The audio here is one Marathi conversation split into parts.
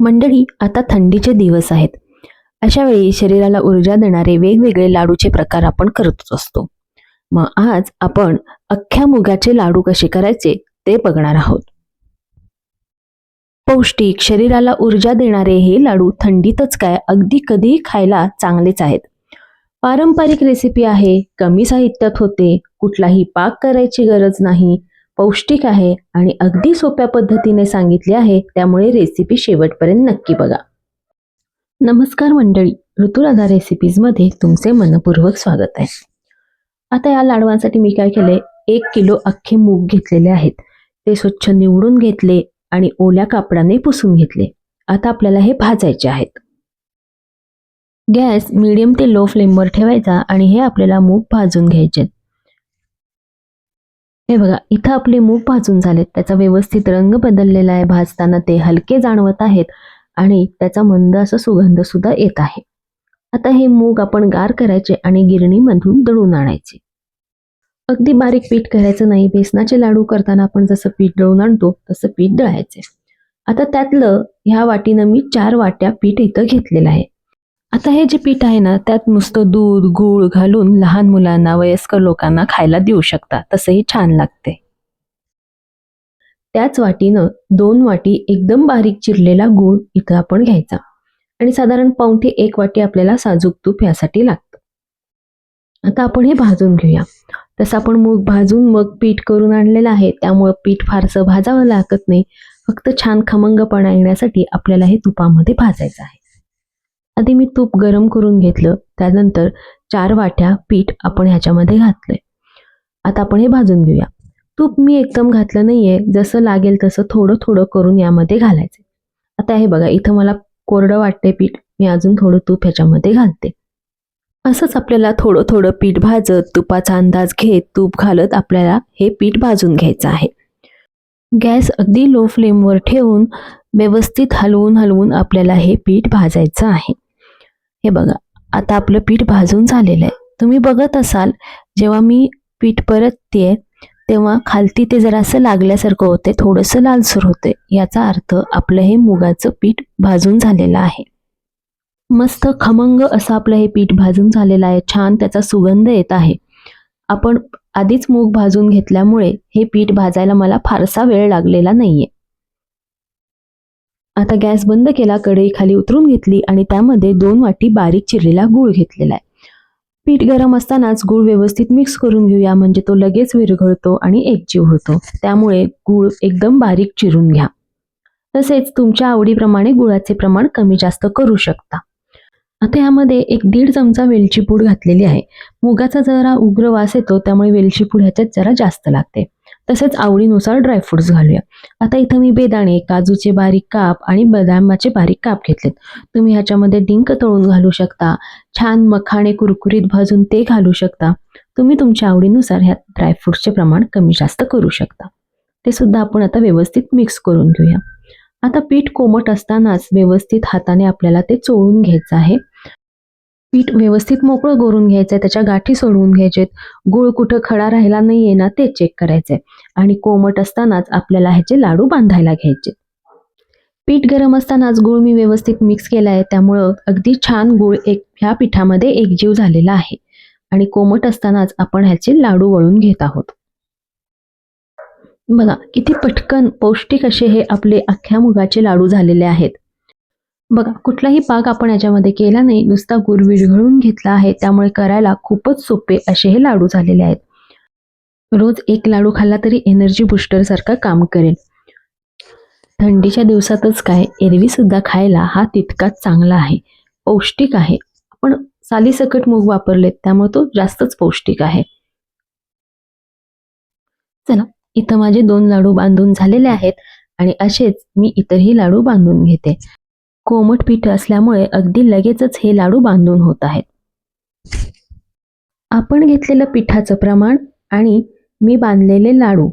मंडळी आता थंडीचे दिवस आहेत. अशा वेळी शरीराला ऊर्जा देणारे वेगवेगळे लाडूचे प्रकार आपण करतच असतो. मग आज आपण अख्ख्या मुगाचे लाडू कसे करायचे ते बघणार आहोत. पौष्टिक शरीराला ऊर्जा देणारे हे लाडू थंडीतच काय अगदी कधीही खायला चांगलेच आहेत. पारंपरिक रेसिपी आहे कमी साहित्यात होते कुठलाही पाक करायची गरज नाही पौष्टिक आहे आणि अगदी सोप्या पद्धतीने सांगितले आहे त्यामुळे रेसिपी शेवटपर्यंत नक्की बघा. नमस्कार मंडळी ऋतुराधा रेसिपीजमध्ये तुमचे मनपूर्वक स्वागत आहे. आता या लाडवांसाठी मी काय केले एक किलो अख्खे मूग घेतलेले आहेत. ते स्वच्छ निवडून घेतले आणि ओल्या कापडाने पुसून घेतले. आता आपल्याला हे भाजायचे आहेत. गॅस मिडियम ते लो फ्लेमवर ठेवायचा आणि हे आपल्याला मूग भाजून घ्यायचे हे बघा इथं आपले मूग भाजून झालेत. त्याचा व्यवस्थित रंग बदललेला आहे. भाजताना ते हलके जाणवत आहेत आणि त्याचा मंद असा सुगंध सुद्धा येत आहे. आता हे मूग आपण गार करायचे आणि गिरणीमधून दळून आणायचे. अगदी बारीक पीठ करायचं नाही. बेसनाचे लाडू करताना आपण जसं पीठ दळून आणतो तसं पीठ दळायचे. आता त्यातलं ह्या वाटीनं मी चार वाट्या पीठ इथं घेतलेलं आहे. आता हे जे पीठ आहे ना त्यात नुसतं दूध गूळ घालून लहान मुलांना वयस्कर लोकांना खायला देऊ शकता. तसंही छान लागते. त्याच वाटीनं दोन वाटी एकदम बारीक चिरलेला गूळ इथं आपण घ्यायचा. आणि साधारण पाऊठे एक वाटी आपल्याला साजूक तूप यासाठी लागतं. आता आपण हे भाजून घेऊया. तसं आपण मूग भाजून मग पीठ करून आणलेलं आहे. त्यामुळं पीठ फारसं भाजावं लागत नाही. फक्त छान खमंगपणा येण्यासाठी आपल्याला हे तुपामध्ये भाजायचं आहे. आधी मी तूप गरम करून घेतलं त्यानंतर चार वाट्या पीठ आपण ह्याच्यामध्ये घातलंय. आता आपण हे भाजून घेऊया. तूप मी एकदम घातलं नाहीये जसं लागेल तसं थोडं थोडं करून यामध्ये घालायचं आता हे बघा इथं मला कोरडं वाटते पीठ मी अजून थोडं तूप ह्याच्यामध्ये घालते. असंच आपल्याला थोडं थोडं पीठ भाजत तुपाचा अंदाज घेत तूप घालत आपल्याला हे पीठ भाजून घ्यायचं आहे. गॅस अगदी लो फ्लेमवर ठेवून व्यवस्थित हलवून हलवून आपल्याला हे पीठ भाजायचं आहे. हे बघा आता आपलं पीठ भाजून झालेलं आहे. तुम्ही बघत असाल जेव्हा मी पीठ परतते तेव्हा खालती ते जरासं लागल्यासारखं होते थोडंसं लालसर होते याचा अर्थ आपलं हे मुगाचं पीठ भाजून झालेलं आहे. मस्त खमंग असं आपलं हे पीठ भाजून झालेलं आहे. छान त्याचा सुगंध येत आहे. आपण आधीच मूग भाजून घेतल्यामुळे हे पीठ भाजायला मला फारसा वेळ लागलेला नाहीये. आता गॅस बंद केला कढई खाली उतरून घेतली आणि त्यामध्ये दोन वाटी बारीक चिरलेला गूळ घेतलेला आहे. पीठ गरम असतानाच गूळ व्यवस्थित मिक्स करून घेऊया म्हणजे तो लगेच विरघळतो आणि एकजीव होतो. त्यामुळे गूळ एकदम बारीक चिरून घ्या. तसेच तुमच्या आवडीप्रमाणे गुळाचे प्रमाण कमी जास्त करू शकता. आता यामध्ये एक दीड चमचा वेलची पूड घातलेली आहे. मुगाचा जरा उग्र वास येतो त्यामुळे वेलची पूड ह्याच्यात जरा जास्त लागते. तसेच आवडीनुसार ड्रायफ्रुट्स घालूया. आता इथं मी बेदाणे काजूचे बारीक काप आणि बदामाचे बारीक काप घेतलेत. तुम्ही ह्याच्यामध्ये डिंक तळून घालू शकता छान मखाणे कुरकुरीत भाजून ते घालू शकता. तुम्ही तुमच्या आवडीनुसार ह्या ड्रायफ्रुट्सचे प्रमाण कमी जास्त करू शकता. ते सुद्धा आपण आता व्यवस्थित मिक्स करून घेऊया. आता पीठ कोमट असतानाच व्यवस्थित हाताने आपल्याला ते चोळून घ्यायचं आहे. पीठ व्यवस्थित मोकळं करून घ्यायचंय त्याच्या गाठी सोडवून घ्यायचेत. गुळ कुठं खडा राहिला नाहीये ना ते चेक करायचंय. आणि कोमट असतानाच आपल्याला ह्याचे लाडू बांधायला घ्यायचे पीठ गरम असतानाच गुळ मी व्यवस्थित मिक्स केला आहे त्यामुळं अगदी छान गुळ एक ह्या पिठामध्ये एकजीव झालेला आहे. आणि कोमट असतानाच आपण ह्याचे लाडू वळून घेत आहोत. बघा किती पटकन पौष्टिक असे हे आपले अख्ख्या मुगाचे लाडू झालेले आहेत. बघा कुठलाही पाक आपण याच्यामध्ये केला नाही. नुसता गुळ विरघळून घेतला आहे. त्यामुळे करायला खूपच सोपे असे हे लाडू झालेले आहेत. रोज एक लाडू खाल्ला तरी एनर्जी बुस्टरसारखं काम करेल. थंडीच्या दिवसातच काय? एरवी सुद्धा खायला हा तितकाच चांगला आहे. पौष्टिक आहे. आपण सालीसकट मूग वापरलेत त्यामुळे तो जास्तच पौष्टिक आहे. चला इथं माझे दोन लाडू बांधून झालेले आहेत आणि असेच मी इतरही लाडू बांधून घेते. कोमट पीठ असल्यामुळे अगदी लगेचच हे लाडू बांधून होत आहेत. आपण घेतलेलं पिठाचं प्रमाण आणि मी बांधलेले लाडू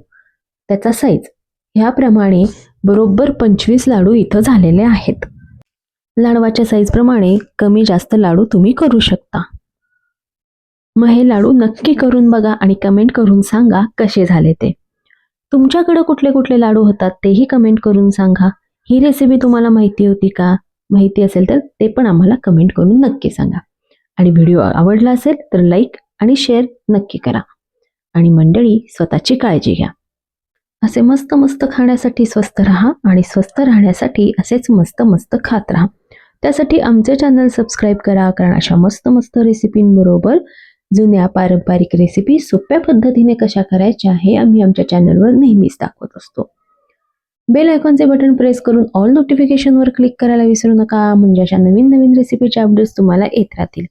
त्याचा साईज ह्याप्रमाणे बरोबर पंचवीस लाडू इथं झालेले आहेत. लाडवाच्या साईजप्रमाणे कमी जास्त लाडू तुम्ही करू शकता. मग हे लाडू नक्की करून बघा आणि कमेंट करून सांगा कसे झाले ते. तुमच्याकडं कुठले कुठले लाडू होतात तेही कमेंट करून सांगा. ही रेसिपी तुम्हाला माहिती होती का? माहिती असेल तर ते पण आम्हाला कमेंट करून नक्की सांगा. आणि व्हिडिओ आवडला असेल तर लाईक आणि शेअर नक्की करा. आणि मंडळी स्वतःची काळजी घ्या. असे मस्त मस्त खाण्यासाठी स्वस्त राहा आणि स्वस्त राहण्यासाठी असेच मस्त मस्त खात राहा. त्यासाठी आमचे चॅनल सबस्क्राईब करा कारण अशा मस्त मस्त रेसिपींबरोबर जुन्या पारंपरिक रेसिपी सोप्या पद्धतीने कशा करायच्या हे आम्ही आमच्या चॅनलवर नेहमीच दाखवत असतो. बेल आयकॉनचे बटन प्रेस करून ऑल नोटिफिकेशनवर क्लिक करायला विसरू नका म्हणजे अशा नवीन नवीन रेसिपीचे अपडेट्स तुम्हाला येत राहतील.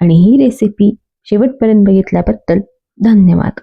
आणि ही रेसिपी शेवटपर्यंत बघितल्याबद्दल धन्यवाद.